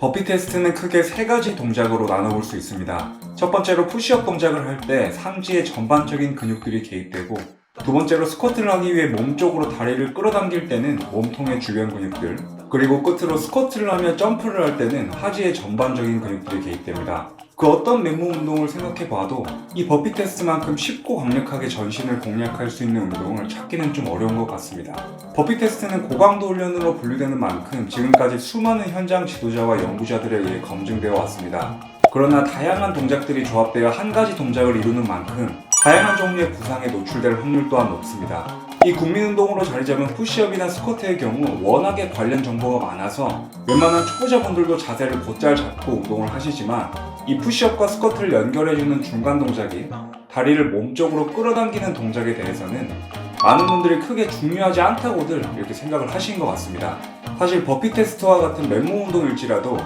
버피 테스트는 크게 세 가지 동작으로 나눠볼 수 있습니다. 첫 번째로 푸시업 동작을 할 때 상지의 전반적인 근육들이 개입되고 두 번째로 스쿼트를 하기 위해 몸 쪽으로 다리를 끌어당길 때는 몸통의 주변 근육들 그리고 끝으로 스쿼트를 하며 점프를 할 때는 하지의 전반적인 근육들이 개입됩니다. 그 어떤 맨몸 운동을 생각해 봐도 이 버피 테스트만큼 쉽고 강력하게 전신을 공략할 수 있는 운동을 찾기는 좀 어려운 것 같습니다. 버피 테스트는 고강도 훈련으로 분류되는 만큼 지금까지 수많은 현장 지도자와 연구자들에 의해 검증되어 왔습니다. 그러나 다양한 동작들이 조합되어 한 가지 동작을 이루는 만큼 다양한 종류의 부상에 노출될 확률 또한 높습니다. 이 국민운동으로 자리 잡은 푸시업이나 스쿼트의 경우 워낙에 관련 정보가 많아서 웬만한 초보자분들도 자세를 곧잘 잡고 운동을 하시지만 이 푸시업과 스쿼트를 연결해주는 중간 동작인 다리를 몸쪽으로 끌어당기는 동작에 대해서는 많은 분들이 크게 중요하지 않다고들 이렇게 생각을 하신 것 같습니다. 사실 버피 테스트와 같은 맨몸 운동일지라도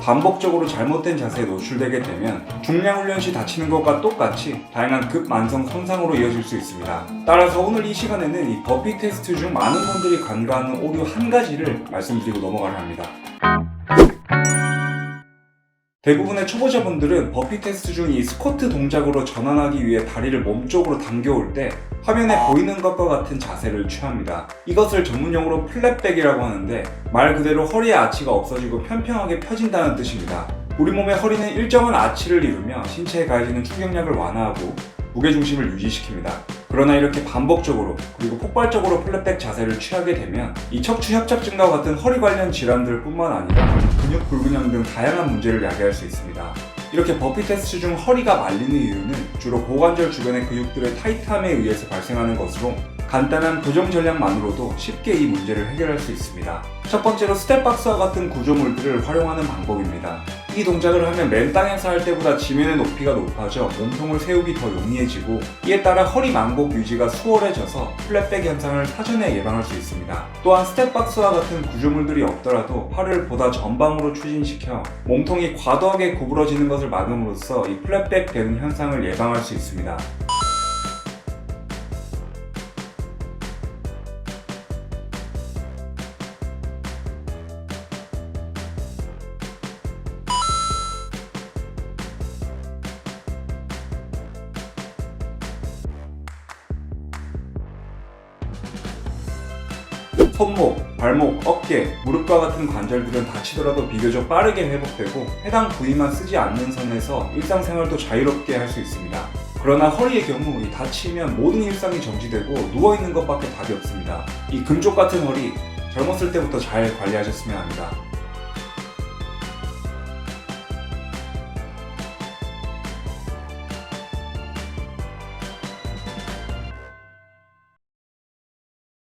반복적으로 잘못된 자세에 노출되게 되면 중량 훈련 시 다치는 것과 똑같이 다양한 급만성 손상으로 이어질 수 있습니다. 따라서 오늘 이 시간에는 이 버피 테스트 중 많은 분들이 간과하는 오류 한 가지를 말씀드리고 넘어가려 합니다. 대부분의 초보자분들은 버피 테스트 중 이 스쿼트 동작으로 전환하기 위해 다리를 몸쪽으로 당겨올 때 화면에 보이는 것과 같은 자세를 취합니다. 이것을 전문용어로 플랫백이라고 하는데 말 그대로 허리의 아치가 없어지고 편평하게 펴진다는 뜻입니다. 우리 몸의 허리는 일정한 아치를 이루며 신체에 가해지는 충격력을 완화하고 무게중심을 유지시킵니다. 그러나 이렇게 반복적으로 그리고 폭발적으로 플랫백 자세를 취하게 되면 이 척추 협착 증가와 같은 허리 관련 질환들 뿐만 아니라 근육 불균형 등 다양한 문제를 야기할 수 있습니다. 이렇게 버피 테스트 중 허리가 말리는 이유는 주로 고관절 주변의 근육들의 타이트함에 의해서 발생하는 것으로 간단한 교정 전략만으로도 쉽게 이 문제를 해결할 수 있습니다. 첫 번째로 스텝박스와 같은 구조물들을 활용하는 방법입니다. 이 동작을 하면 맨 땅에서 할 때보다 지면의 높이가 높아져 몸통을 세우기 더 용이해지고 이에 따라 허리 만곡 유지가 수월해져서 플랫백 현상을 사전에 예방할 수 있습니다. 또한 스텝박스와 같은 구조물들이 없더라도 팔을 보다 전방으로 추진시켜 몸통이 과도하게 구부러지는 것을 막음으로써 이 플랫백 되는 현상을 예방할 수 있습니다. 손목, 발목, 어깨, 무릎과 같은 관절들은 다치더라도 비교적 빠르게 회복되고 해당 부위만 쓰지 않는 선에서 일상생활도 자유롭게 할 수 있습니다. 그러나 허리의 경우 이 다치면 모든 일상이 정지되고 누워있는 것밖에 답이 없습니다. 이 금쪽 같은 허리 젊었을 때부터 잘 관리하셨으면 합니다.